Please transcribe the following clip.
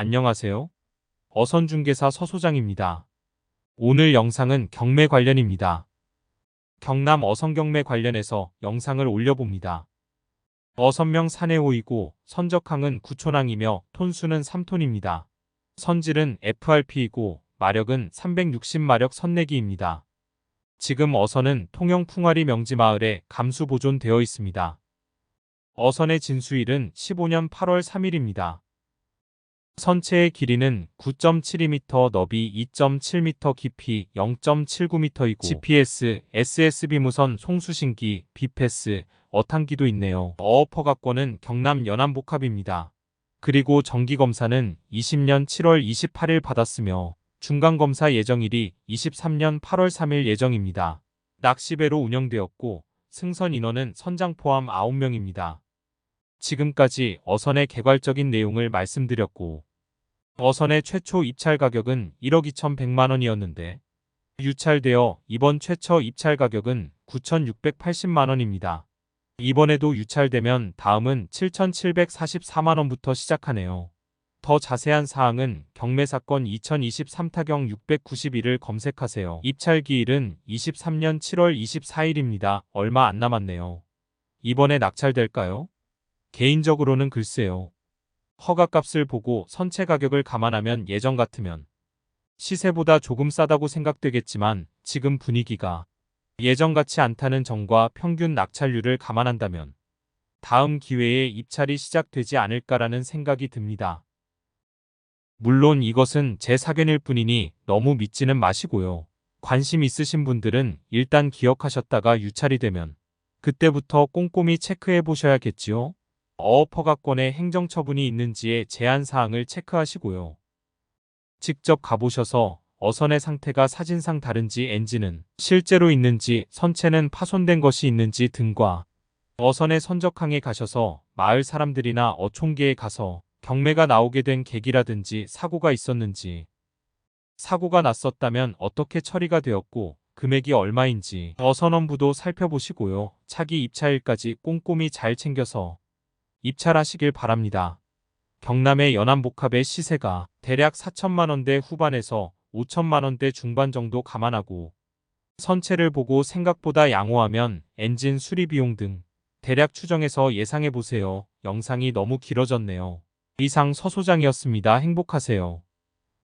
안녕하세요. 어선중개사 서소장입니다. 오늘 영상은 경매 관련입니다. 경남 어선경매 관련해서 영상을 올려봅니다. 어선명 산해호이고 선적항은 9촌항이며 톤수는 3톤입니다. 선질은 FRP이고 마력은 360마력 선내기입니다. 지금 어선은 통영 풍화리 명지마을에 감수 보존되어 있습니다. 어선의 진수일은 15년 8월 3일입니다. 선체의 길이는 9.72m, 너비 2.7m, 깊이 0.79m이고 GPS, SSB 무선 송수신기, 비패스, 어탕기도 있네요. 어어퍼가권은 경남 연안복합입니다. 그리고 정기검사는 20년 7월 28일 받았으며 중간검사 예정일이 23년 8월 3일 예정입니다. 낚시배로 운영되었고 승선 인원은 선장 포함 9명입니다. 지금까지 어선의 개괄적인 내용을 말씀드렸고 어선의 최초 입찰 가격은 1억 2,100만 원이었는데 유찰되어 이번 최초 입찰 가격은 9,680만 원입니다. 이번에도 유찰되면 다음은 7,744만 원부터 시작하네요. 더 자세한 사항은 경매사건 2023 타경 691을 검색하세요. 입찰 기일은 23년 7월 24일입니다. 얼마 안 남았네요. 이번에 낙찰될까요? 개인적으로는 글쎄요. 허가값을 보고 선체 가격을 감안하면 예전 같으면 시세보다 조금 싸다고 생각되겠지만 지금 분위기가 예전 같지 않다는 점과 평균 낙찰률을 감안한다면 다음 기회에 입찰이 시작되지 않을까라는 생각이 듭니다. 물론 이것은 제 사견일 뿐이니 너무 믿지는 마시고요. 관심 있으신 분들은 일단 기억하셨다가 유찰이 되면 그때부터 꼼꼼히 체크해 보셔야겠지요. 어업허가권에 행정처분이 있는지의 제한사항을 체크하시고요. 직접 가보셔서 어선의 상태가 사진상 다른지 엔진은 실제로 있는지 선체는 파손된 것이 있는지 등과 어선의 선적항에 가셔서 마을 사람들이나 어촌계에 가서 경매가 나오게 된 계기라든지 사고가 있었는지 사고가 났었다면 어떻게 처리가 되었고 금액이 얼마인지 어선원부도 살펴보시고요. 차기 입차일까지 꼼꼼히 잘 챙겨서 입찰하시길 바랍니다. 경남의 연안복합의 시세가 대략 4천만 원대 후반에서 5천만 원대 중반 정도 감안하고 선체를 보고 생각보다 양호하면 엔진 수리 비용 등 대략 추정해서 예상해 보세요. 영상이 너무 길어졌네요. 이상 서소장이었습니다. 행복하세요.